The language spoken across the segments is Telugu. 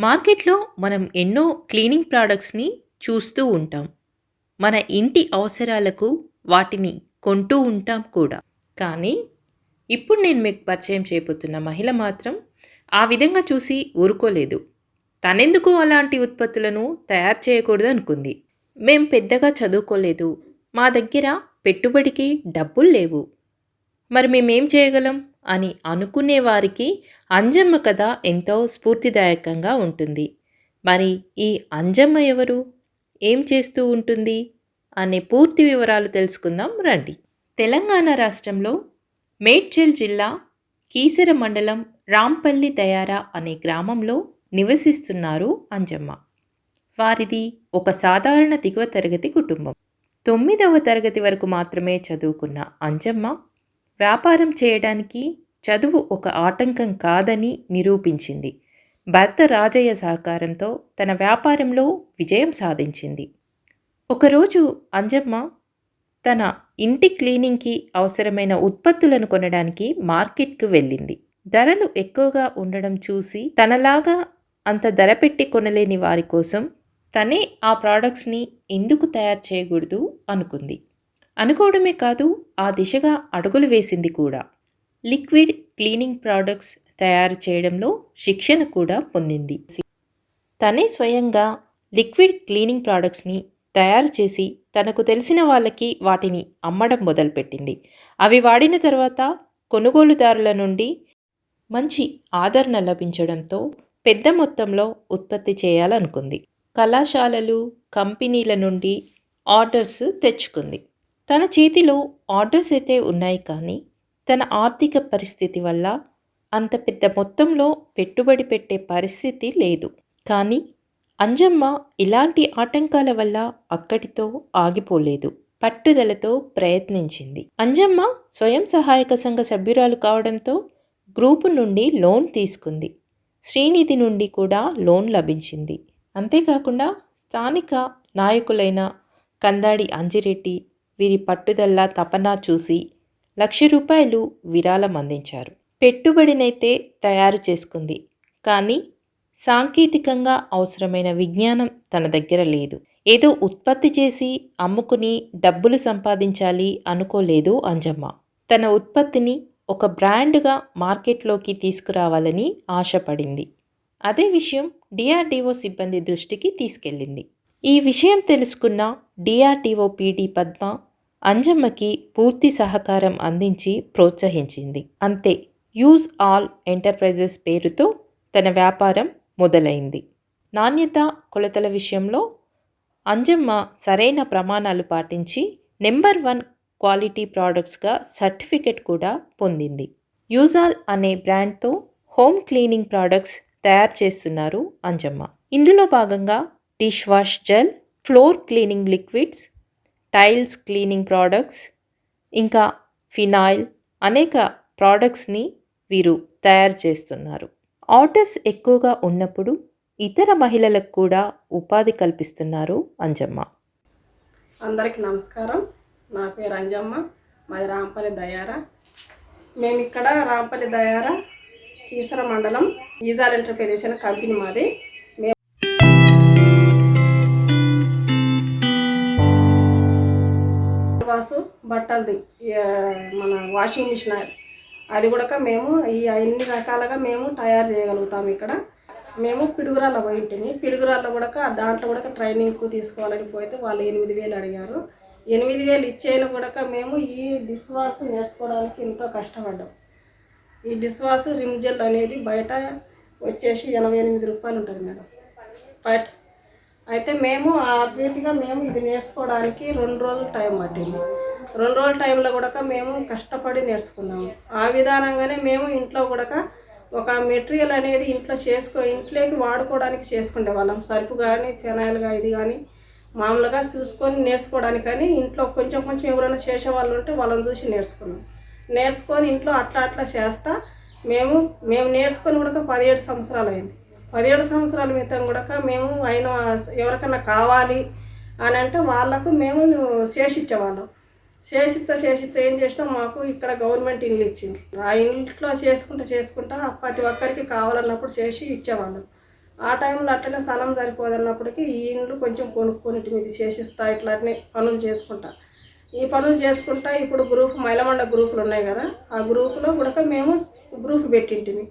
మార్కెట్లో మనం ఎన్నో క్లీనింగ్ ప్రోడక్ట్స్ని చూస్తూ ఉంటాం. మన ఇంటి అవసరాలకు వాటిని కొంటూ ఉంటాం కూడా. కానీ ఇప్పుడు నేను మీకు పరిచయం చేయబోతున్న మహిళ మాత్రం ఆ విధంగా చూసి ఊరుకోలేదు. తనెందుకు అలాంటి ఉత్పత్తులను తయారు చేయకూడదు అనుకుంది. మేం పెద్దగా చదువుకోలేదు. మా దగ్గర పెట్టుబడికి డబ్బులు లేవు. మరి మేమేం చేయగలం అని అనుకునే వారికి అంజమ్మ కథ ఎంతో స్ఫూర్తిదాయకంగా ఉంటుంది. మరి ఈ అంజమ్మ ఎవరు? ఏం చేస్తూ ఉంటుంది? అనే పూర్తి వివరాలు తెలుసుకుందాం రండి. తెలంగాణ రాష్ట్రంలో మేడ్చల్ జిల్లా కీసర మండలం రాంపల్లి తయారా అనే గ్రామంలో నివసిస్తున్నారు అంజమ్మ. వారిది ఒక సాధారణ దిగువ తరగతి కుటుంబం. తొమ్మిదవ తరగతి వరకు మాత్రమే చదువుకున్న అంజమ్మ వ్యాపారం చేయడానికి చదువు ఒక ఆటంకం కాదని నిరూపించింది. భర్త రాజయ్య సహకారంతో తన వ్యాపారంలో విజయం సాధించింది. ఒకరోజు అంజమ్మ తన ఇంటి క్లీనింగ్కి అవసరమైన ఉత్పత్తులను కొనడానికి మార్కెట్కు వెళ్ళింది. ధరలు ఎక్కువగా ఉండడం చూసి తనలాగా అంత ధర పెట్టి కొనలేని వారి కోసం తనే ఆ ప్రోడక్ట్స్ని ఎందుకు తయారు చేయకూడదు అనుకుంది. అనుకోవడమే కాదు ఆ దిశగా అడుగులు వేసింది కూడా. లిక్విడ్ క్లీనింగ్ ప్రోడక్ట్స్ తయారు చేయడంలో శిక్షణ కూడా పొందింది. తనే స్వయంగా లిక్విడ్ క్లీనింగ్ ప్రోడక్ట్స్ని తయారు చేసి తనకు తెలిసిన వాళ్ళకి వాటిని అమ్మడం మొదలుపెట్టింది. అవి వాడిన తర్వాత కొనుగోలుదారుల నుండి మంచి ఆదరణ లభించడంతో పెద్ద మొత్తంలో ఉత్పత్తి చేయాలనుకుంది. కళాశాలలు కంపెనీల నుండి ఆర్డర్స్ తెచ్చుకుంది. తన చేతిలో ఆర్డర్స్ అయితే ఉన్నాయి కానీ తన ఆర్థిక పరిస్థితి వల్ల అంత పెద్ద మొత్తంలో పెట్టుబడి పెట్టే పరిస్థితి లేదు. కానీ అంజమ్మ ఇలాంటి ఆటంకాల వల్ల అక్కడితో ఆగిపోలేదు. పట్టుదలతో ప్రయత్నించింది. అంజమ్మ స్వయం సహాయక సంఘ సభ్యురాలు కావడంతో గ్రూపు నుండి లోన్ తీసుకుంది. శ్రీనిధి నుండి కూడా లోన్ లభించింది. అంతేకాకుండా స్థానిక నాయకులైన కందాడి అంజిరెడ్డి వీరి పట్టుదల తపన చూసి లక్ష రూపాయలు విరాళం అందించారు. పెట్టుబడినైతే తయారు చేసుకుంది. కానీ సాంకేతికంగా అవసరమైన విజ్ఞానం తన దగ్గర లేదు. ఏదో ఉత్పత్తి చేసి అమ్ముకుని డబ్బులు సంపాదించాలి అనుకోలేదు అంజమ్మ. తన ఉత్పత్తిని ఒక బ్రాండ్గా మార్కెట్లోకి తీసుకురావాలని ఆశపడింది. అదే విషయం డిఆర్డిఓ సిబ్బంది దృష్టికి తీసుకెళ్ళింది. ఈ విషయం తెలుసుకున్న డిఆర్డిఓ పీడీ పద్మ అంజమ్మకి పూర్తి సహకారం అందించి ప్రోత్సహించింది. అంతే యూజ్ ఆల్ ఎంటర్ప్రైజెస్ పేరుతో తన వ్యాపారం మొదలైంది. నాణ్యత కొలతల విషయంలో అంజమ్మ సరైన ప్రమాణాలు పాటించి నెంబర్ వన్ క్వాలిటీ ప్రోడక్ట్స్గా సర్టిఫికెట్ కూడా పొందింది. యూజాల్ అనే బ్రాండ్తో హోమ్ క్లీనింగ్ ప్రోడక్ట్స్ తయారు చేస్తున్నారు అంజమ్మ. ఇందులో భాగంగా dish wash gel floor cleaning liquids tiles cleaning products ఇంకా ఫినాయిల్ అనేక ప్రోడక్ట్స్ని వీరు తయారు చేస్తున్నారు. ఆర్డర్స్ ఎక్కువగా ఉన్నప్పుడు ఇతర మహిళలకు కూడా ఉపాధి కల్పిస్తున్నారు అంజమ్మ. అందరికీ నమస్కారం. నా పేరు అంజమ్మ. మాది రాంపల్లి దయార. మేము ఇక్కడ రాంపల్లి దయార ఈసర మండలం ఈజాల్ ఎంటర్ప్రైజెస్ కంపెనీ మాది. వాసు బట్టలది మన వాషింగ్ మిషన్ అది. అది కూడా మేము ఈ అన్ని రకాలుగా మేము తయారు చేయగలుగుతాం ఇక్కడ. మేము పిడుగురాల్లో పోయి ఉంటుంది పిడుగురాల్లో కూడా దాంట్లో కూడా ట్రైనింగ్కు తీసుకోవాలని పోతే వాళ్ళు ఎనిమిది వేలు అడిగారు. ఎనిమిది వేలు ఇచ్చేయను కూడా మేము ఈ డిష్ వాష్ నేర్చుకోవడానికి ఎంతో కష్టపడ్డాం. ఈ డిష్ వాష్ రిమ్జెల్ అనేది బయట వచ్చేసి ఎనభై ఎనిమిది రూపాయలు ఉంటుంది మేడం. బయట అయితే మేము అర్జెంటుగా మేము ఇది నేర్చుకోవడానికి రెండు రోజులు టైం పట్టింది. రెండు రోజుల టైంలో కూడా మేము కష్టపడి నేర్చుకున్నాము ఆ విధానంగానే మేము ఇంట్లో కూడా ఒక మెటీరియల్ అనేది ఇంట్లో చేసుకో ఇంట్లోకి వాడుకోవడానికి చేసుకునే వాళ్ళం. సరుకు కానీ ఫెనాయిల్ కానీ ఇది కానీ మామూలుగా చూసుకొని నేర్చుకోవడానికి కానీ ఇంట్లో కొంచెం కొంచెం ఎవరైనా చేసే వాళ్ళు ఉంటే వాళ్ళని చూసి నేర్చుకున్నాం. నేర్చుకొని ఇంట్లో అట్లా అట్లా చేస్తా మేము మేము నేర్చుకొని కూడా పదిహేడు సంవత్సరాలు అయింది పదిహేడు సంవత్సరాల క్రితం కూడా మేము ఆయన ఎవరికైనా కావాలి అని అంటే వాళ్ళకు మేము శేషించేవాళ్ళం. చేసిస్తా చేసిస్తా ఏం చేసినాం మాకు ఇక్కడ గవర్నమెంట్ ఇల్లు ఇచ్చింది. ఆ ఇంట్లో చేసుకుంటా చేసుకుంటా ప్రతి ఒక్కరికి కావాలన్నప్పుడు చేసి ఇచ్చేవాళ్ళం. ఆ టైంలో అట్లనే స్థలం సరిపోదన్నప్పటికీ ఈ ఇండ్లు కొంచెం కొనుక్కొని మీద చేసిస్తా ఇట్లానే పనులు చేసుకుంటా. ఈ పనులు చేసుకుంటా ఇప్పుడు గ్రూప్ మైలమండ గ్రూపులు ఉన్నాయి కదా ఆ గ్రూపులో కూడా మేము గ్రూప్ పెట్టింటిమి.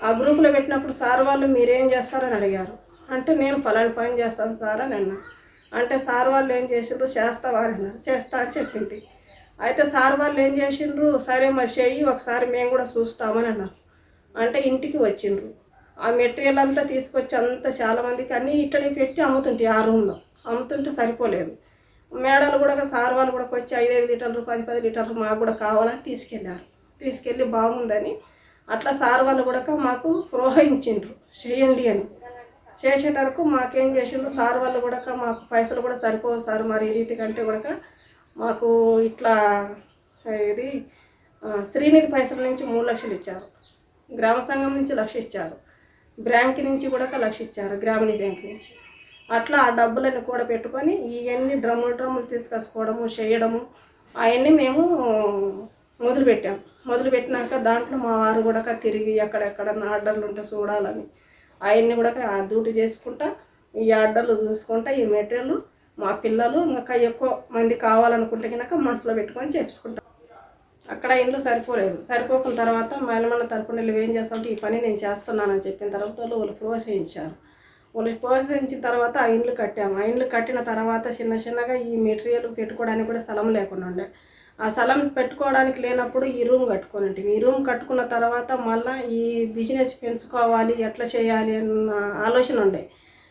ఆ గ్రూపులో పెట్టినప్పుడు సార్ వాళ్ళు మీరేం చేస్తారని అడిగారు. అంటే నేను పలాని పని చేస్తాను సార్ అని అన్నా అంటే సార్ వాళ్ళు ఏం చేసిండ్రు? చేస్తావా అని అన్నారు. చేస్తా అని చెప్పింది. అయితే సార్ వాళ్ళు ఏం చేసిండ్రు? సరే మరి చెయ్యి ఒకసారి మేము కూడా చూస్తామని అన్నారు. అంటే ఇంటికి వచ్చిండ్రు. ఆ మెటీరియల్ అంతా తీసుకొచ్చి అంతా చాలామందికి అన్నీ ఇట్టనే పెట్టి అమ్ముతుంటాయి ఆ రూమ్లో. అమ్ముతుంటే సరిపోలేదు. మేడలు కూడా సార్ వాళ్ళు కూడా వచ్చి ఐదైదు లీటర్లు పది పది లీటర్లు మాకు కూడా కావాలని తీసుకెళ్ళారు. తీసుకెళ్ళి బాగుందని అట్లా సార్ వాళ్ళు కూడా మాకు ప్రోత్సహించిండ్రు చేయండి అని. చేసేటరకు మాకేం చేసిండ్రు? సార్ వాళ్ళు కూడా మాకు పైసలు కూడా సరిపోవు సార్ మరి ఈ రీతి కంటే కూడా మాకు ఇట్లా ఇది శ్రీనిధి పైసల నుంచి మూడు లక్షలు ఇచ్చారు. గ్రామ సంఘం నుంచి లక్ష ఇచ్చారు. బ్యాంక్ నుంచి కూడా లక్ష ఇచ్చారు గ్రామీణ బ్యాంక్ నుంచి. అట్లా ఆ డబ్బులను కూడా పెట్టుకొని ఇవన్నీ డ్రమ్ములు డ్రమ్ములు తీసుకొచ్చుకోవడము చేయడము అవన్నీ మేము మొదలుపెట్టాం. మొదలుపెట్టినాక దాంట్లో మా వారు కూడా తిరిగి ఎక్కడెక్కడ ఆర్డర్లు ఉంటే చూడాలని. అవన్నీ కూడా ఆ డ్యూటీ చేసుకుంటా ఈ ఆర్డర్లు చూసుకుంటా ఈ మెటీరియల్ మా పిల్లలు ఇంకా ఎక్కువ మంది కావాలనుకుంటే కనుక మనసులో పెట్టుకొని చేపించుకుంటాం. అక్కడ ఇంట్లో సరిపోలేదు. సరిపోకున్న తర్వాత మేలమల్ల తరపున వీళ్ళు ఏం చేస్తామంటే ఈ పని నేను చేస్తున్నానని చెప్పిన తర్వాత వాళ్ళు వాళ్ళు ప్రోత్సహించారు. వాళ్ళు ప్రోత్సహించిన తర్వాత ఆ ఇండ్లు కట్టాము. ఆ ఇండ్లు కట్టిన తర్వాత చిన్న చిన్నగా ఈ మెటీరియల్ పెట్టుకోవడానికి కూడా స్థలం లేకుండా ఉండే. ఆ స్థలం పెట్టుకోవడానికి లేనప్పుడు ఈ రూమ్ కట్టుకొని ఉంటుంది ఈ రూమ్ కట్టుకున్న తర్వాత మళ్ళీ ఈ బిజినెస్ పెంచుకోవాలి ఎట్లా చేయాలి అన్న ఆలోచన ఉండే.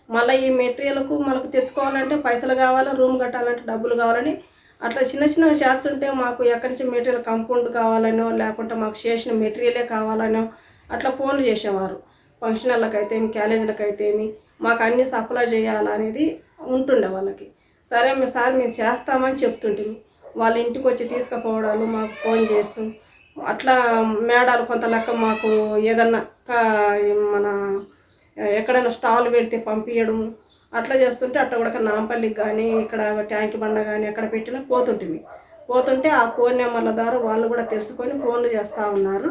మళ్ళీ ఈ మెటీరియల్కు మనకు తెచ్చుకోవాలంటే పైసలు కావాలి రూమ్ కట్టాలంటే డబ్బులు కావాలని. అట్లా చిన్న చిన్న షాప్స్ ఉంటే మాకు ఎక్కడి నుంచి మెటీరియల్ కంపౌండ్ కావాలనో లేకుంటే మాకు చేసిన మెటీరియలే కావాలనో అట్లా ఫోన్లు చేసేవారు. ఫంక్షనల్లకు అయితే క్యాలేజీలకు మాకు అన్ని సప్లై చేయాలనేది ఉంటుండే వాళ్ళకి. సరే సార్ మేము చేస్తామని చెప్తుంటిమి. వాళ్ళ ఇంటికి వచ్చి తీసుకుపోవడాలు మాకు ఫోన్ చేస్తూ అట్లా మేడాలు కొంత లెక్క మాకు ఏదన్నా కా- మన ఎక్కడైనా స్టాల్ పెడితే పంపించడం అట్లా చేస్తుంటే అట్లా కూడా నాంపల్లికి కానీ ఇక్కడ ట్యాంక్ బండ కానీ ఎక్కడ పెట్టినా పోతుంటుంది పోతుంటే ఆ ఫోన్ నెంబర్ల ద్వారా వాళ్ళు కూడా తెలుసుకొని ఫోన్లు చేస్తూ ఉన్నారు.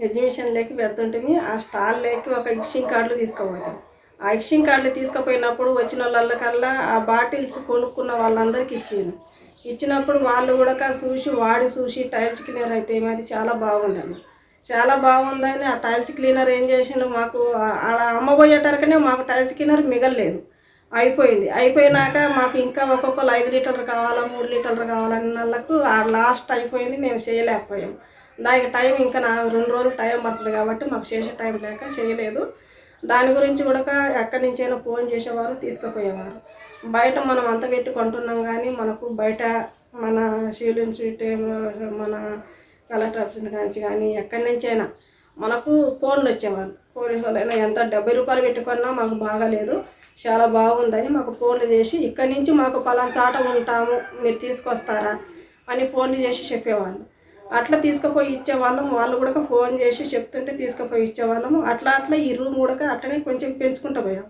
ఎగ్జిబిషన్లోకి పెడుతుంటుంది ఆ స్టాల్లోకి ఒక ఎక్సింగ్ కార్డులు తీసుకుపోతాం. ఆ ఎక్సింగ్ కార్డులు తీసుకుపోయినప్పుడు వచ్చిన వాళ్ళకల్లా ఆ బాటిల్స్ కొనుక్కున్న వాళ్ళందరికీ ఇచ్చాను. ఇచ్చినప్పుడు వాళ్ళు కూడా చూసి వాడి చూసి టైల్స్ క్లీనర్ అయితే ఏమి అది చాలా బాగుండదు. చాలా బాగుందని ఆ టైల్స్ క్లీనర్ ఏం చేసిండు మాకు ఆ- ఆడ అమ్మబోయేటరకనే మాకు టైల్స్ క్లీనర్ మిగలలేదు. అయిపోయింది. అయిపోయినాక మాకు ఇంకా ఒక్కొక్కరు ఐదు లీటర్లు కావాలా మూడు లీటర్లు కావాలన్న వాళ్ళకు ఆ లాస్ట్ అయిపోయింది మేము చేయలేకపోయాం. దానికి టైం ఇంకా నా రెండు రోజులు టైం పడుతుంది కాబట్టి మాకు చేసే టైం లేక చేయలేదు. దాని గురించి కూడా ఎక్కడి నుంచైనా ఫోన్ చేసేవారు తీసుకుపోయేవారు. బయట మనం అంత పెట్టి కొంటున్నాం కానీ మనకు బయట మన శీలిన్ స్వీట్ మన కలెక్టర్ ఆఫీస్ నుంచి కానీ ఎక్కడి నుంచైనా మనకు ఫోన్లు వచ్చేవారు పోలీసు వాళ్ళైనా ఎంత డెబ్బై రూపాయలు పెట్టుకున్నా మాకు బాగాలేదు. చాలా బాగుందని మాకు ఫోన్లు చేసి ఇక్కడి నుంచి మాకు పలానా చాట ఉంటాము మీరు తీసుకొస్తారా అని ఫోన్లు చేసి చెప్పేవాళ్ళు. అట్లా తీసుకుపోయి ఇచ్చేవాళ్ళం. వాళ్ళు కూడా ఫోన్ చేసి చెప్తుంటే తీసుకుపోయి ఇచ్చేవాళ్ళము. అట్లా అట్లా ఈ రూమ్ కూడా అట్లనే కొంచెం పెంచుకుంటూ పోయాం.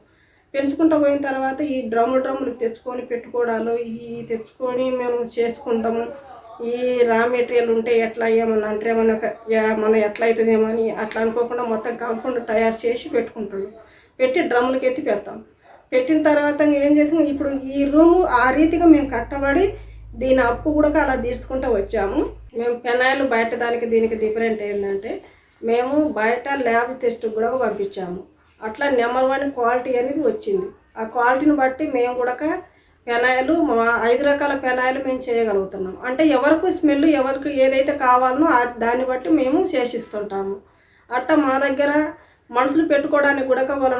పెంచుకుంటూ పోయిన తర్వాత ఈ డ్రమ్ము డ్రమ్ములు తెచ్చుకొని పెట్టుకోవడాలు ఈ తెచ్చుకొని మేము చేసుకుంటాము. ఈ రా మెటీరియల్ ఉంటే ఎట్లా ఏమన్నా అంటే ఏమన్నా మన ఎట్లా అవుతుందేమో అని అట్లా అనుకోకుండా మొత్తం కాంపౌండ్ తయారు చేసి పెట్టుకుంటున్నాం. పెట్టి డ్రమ్ములకి ఎత్తి పెడతాం. పెట్టిన తర్వాత ఏం చేసాము ఇప్పుడు ఈ రూము ఆ రీతిగా మేము కట్టబడి దీని అప్పు కూడా అలా తీసుకుంటూ వచ్చాము. మేము పెనాయిల్ బయట దానికి దీనికి డిఫరెంట్ ఏంటంటే మేము బయట ల్యాబ్ టెస్ట్ కూడా పంపించాము. అట్లా నెంబర్ వన్ క్వాలిటీ అనేది వచ్చింది. ఆ క్వాలిటీని బట్టి మేము కూడా పెనాయిలు మా ఐదు రకాల పెనాయిలు మేము చేయగలుగుతున్నాం. అంటే ఎవరికి స్మెల్ ఎవరికి ఏదైతే కావాలనో దాన్ని బట్టి మేము చేసిస్తుంటాము అట్ట మా దగ్గర మనుషులు పెట్టుకోవడానికి కూడా వాళ్ళ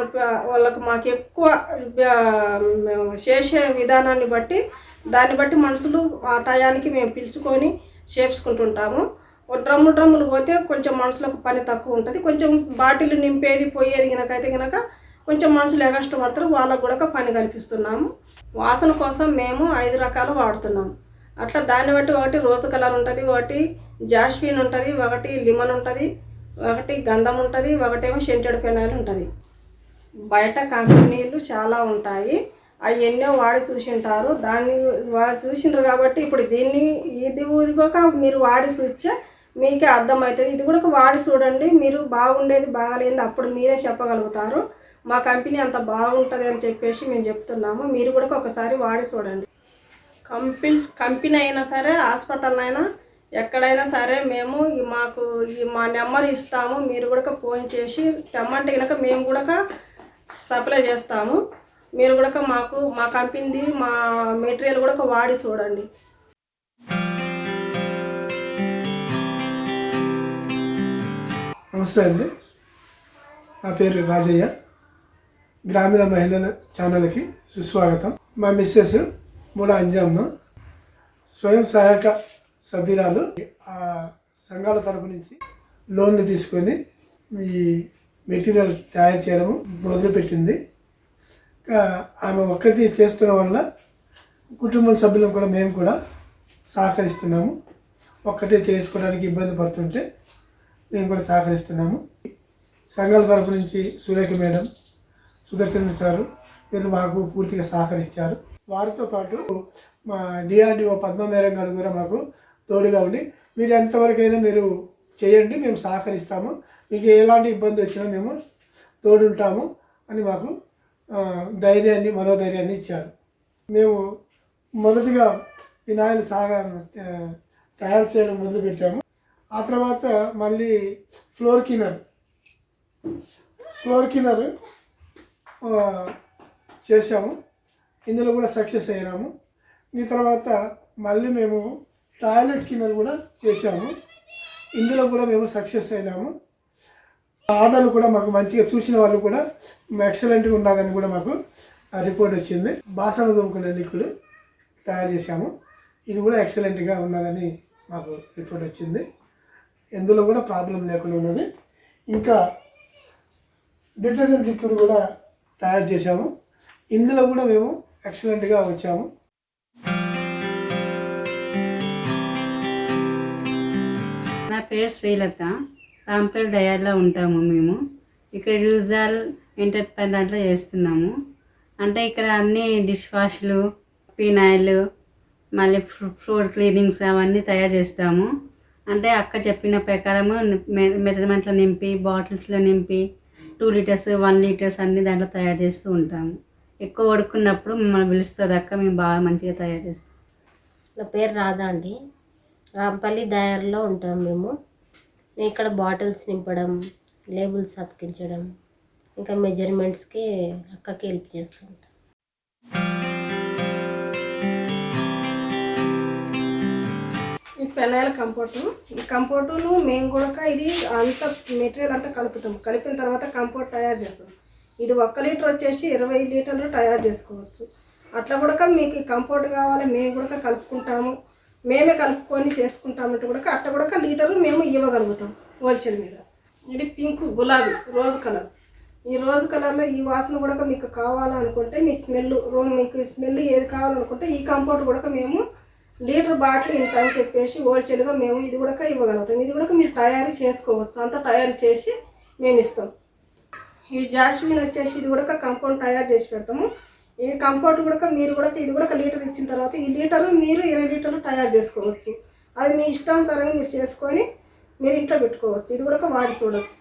వాళ్ళకు మాకు ఎక్కువ చేసే విధానాన్ని బట్టి దాన్ని బట్టి మనుషులు ఆ టయానికి మేము పిలుచుకొని చేపించుకుంటుంటాము. డ్రమ్ము డ్రమ్ములు పోతే కొంచెం మనుషులకు పని తక్కువ ఉంటుంది. కొంచెం బాటిల్ నింపేది పోయేది గనకైతే గనక కొంచెం మనుషులు ఎగష్టపడతారు వాళ్ళకు కూడా పని కల్పిస్తున్నాము. వాసన కోసం మేము ఐదు రకాలు వాడుతున్నాము. అట్లా దాన్ని బట్టి ఒకటి రోజ్ కలర్ ఉంటుంది ఒకటి జాస్మిన్ ఉంటుంది ఒకటి లిమన్ ఉంటుంది ఒకటి గంధం ఉంటుంది ఒకటేమో సెంటెడ్ పెనాయిల్ ఉంటుంది. బయట కంపెనీలు చాలా ఉంటాయి. అవి ఎన్నో వాడి చూసింటారు. దాన్ని వాడి చూసిండ్రు కాబట్టి ఇప్పుడు దీన్ని ఇది ఊదిపోక మీరు వాడి చూస్తే మీకే అర్థమవుతుంది. ఇది కూడా వాడి చూడండి. మీరు బాగుండేది బాగాలేదు అప్పుడు మీరే చెప్పగలుగుతారు. మా కంపెనీ అంత బాగుంటుంది అని చెప్పేసి మేము చెప్తున్నాము. మీరు కూడా ఒకసారి వాడి చూడండి. కంపెనీ కంపెనీ అయినా సరే హాస్పిటల్ అయినా ఎక్కడైనా సరే మేము మాకు ఈ మా నెంబర్ ఇస్తాము. మీరు కూడా ఫోన్ చేసి తెమ్మంటే కనుక మేము కూడా సప్లై చేస్తాము. మీరు కూడా మాకు మా కంపెనీది మా మెటీరియల్ కూడా వాడి చూడండి. నమస్తే అండి. నా పేరు రాజయ్య. గ్రామీణ మహిళల ఛానల్కి సుస్వాగతం. మా మిస్సెస్ మూడ అంజమ్మ స్వయం సహాయక సభ్యురాలు. ఆ సంఘాల తరపు నుంచి లోన్లు తీసుకొని ఈ మెటీరియల్ తయారు చేయడం మొదలుపెట్టింది. ఆమె ఒక్కటి చేస్తున్న వల్ల కుటుంబ సభ్యులను కూడా మేము కూడా సహకరిస్తున్నాము. ఒక్కటే చేసుకోవడానికి ఇబ్బంది పడుతుంటే మేము కూడా సహకరిస్తున్నాము. సంఘాల తరపు నుంచి సురేఖ మేడం సుదర్శన్ సారు వీళ్ళు మాకు పూర్తిగా సహకరించారు. వారితో పాటు మా డిఆర్డిఓ పద్మ గారు కూడా మాకు తోడుగా ఉండి మీరు ఎంతవరకైనా మీరు చేయండి మేము సహకరిస్తాము. మీకు ఎలాంటి ఇబ్బంది వచ్చినా మేము తోడుంటాము అని మాకు ధైర్యాన్ని మనోధైర్యాన్ని ఇచ్చారు. మేము మొదటిగా వినాయలు సాగా తయారు చేయడం మొదలుపెట్టాము. ఆ తర్వాత మళ్ళీ ఫ్లోర్ కినర్ ఫ్లోర్ కినర్ చేసాము ఇందులో కూడా సక్సెస్ అయినాము ఈ తర్వాత మళ్ళీ మేము టాయిలెట్ కిన్నర్ కూడా చేసాము ఇందులో కూడా మేము సక్సెస్ అయినాము. ఆర్డర్లు కూడా మాకు మంచిగా చూసిన వాళ్ళు కూడా ఎక్సలెంట్గా ఉన్నదని కూడా మాకు రిపోర్ట్ వచ్చింది. బాసన దొంకునే లిక్విడ్ తయారు చేశాము. ఇది కూడా ఎక్సలెంట్గా ఉన్నదని మాకు రిపోర్ట్ వచ్చింది. ఎందులో కూడా ప్రాబ్లం లేకుండా ఉన్నది ఇంకా డిటర్జెంట్ లిక్విడ్ కూడా తయారు చేశాము. ఇందులో కూడా మేము ఎక్సలెంట్గా వచ్చాము. నా పేరు శ్రీలత. రాంపేల్ దయాడ్లో ఉంటాము మేము. ఇక్కడ యూజాల్ ఎంటర్ప్రైజ్ దాంట్లో చేస్తున్నాము. అంటే ఇక్కడ అన్ని డిష్ వాష్లు పినాయిల్ మళ్ళీ ఫ్రూ- ఫ్రూట్ క్లీనింగ్స్ అవన్నీ తయారు చేస్తాము. అంటే అక్క చెప్పిన ప్రకారము మెజర్మెంట్లో నింపి బాటిల్స్లో నింపి టూ లీటర్స్ వన్ లీటర్స్ అన్ని దాంట్లో తయారు చేస్తూ ఉంటాము. ఎక్కువ వడుకున్నప్పుడు మమ్మల్ని పిలుస్తుంది అక్క మేము బాగా మంచిగా తయారు చేస్తాం. నా పేరు రాధా అండి. రాంపల్లి దయార్లో ఉంటాం మేము. మేము ఇక్కడ బాటిల్స్ నింపడం లేబుల్స్ అతికించడం ఇంకా మెజర్మెంట్స్కి అక్కకి హెల్ప్ చేస్తాం. పెనాయిల్ కంపోర్టు ఈ కంపోర్టును మేము కూడా ఇది అంత మెటీరియల్ అంతా కలుపుతాం. కలిపిన తర్వాత కంపోర్ట్ తయారు చేస్తాం. ఇది ఒక్క లీటర్ వచ్చేసి ఇరవై లీటర్లు తయారు చేసుకోవచ్చు. అట్లా కూడా మీకు ఈ కంపోర్ట్ కావాలి మేము కూడా కలుపుకుంటాము. మేమే కలుపుకొని చేసుకుంటామంటే కూడా అట్లా కూడా లీటర్లు మేము ఇవ్వగలుగుతాం హోల్సేల్ మీద. ఇది పింక్ గులాబీ రోజ్ కలర్. ఈ రోజ్ కలర్లో ఈ వాసన కూడా మీకు కావాలనుకుంటే మీ స్మెల్ రో మీకు స్మెల్ ఏది కావాలనుకుంటే ఈ కంపోర్ట్ కూడా మేము లీటర్ బాటిల్ ఇంత అని చెప్పేసి హోల్సేల్గా మేము ఇది కూడా ఇవ్వగలుగుతాం. ఇది కూడా మీరు తయారు చేసుకోవచ్చు. అంతా తయారు చేసి మేము ఇస్తాం. ఈ జాస్మిన్ వచ్చేసి ఇది కూడా కంపౌండ్ తయారు చేసి పెడతాము. ఈ కంపౌండ్ కూడా మీరు కూడా ఇది కూడా లీటర్ ఇచ్చిన తర్వాత ఈ లీటర్ మీరు ఇరవై లీటర్లు తయారు చేసుకోవచ్చు. అది మీ ఇష్టానుసారంగా మీరు చేసుకొని మీరు ఇంట్లో పెట్టుకోవచ్చు. ఇది కూడా వాడి చూడవచ్చు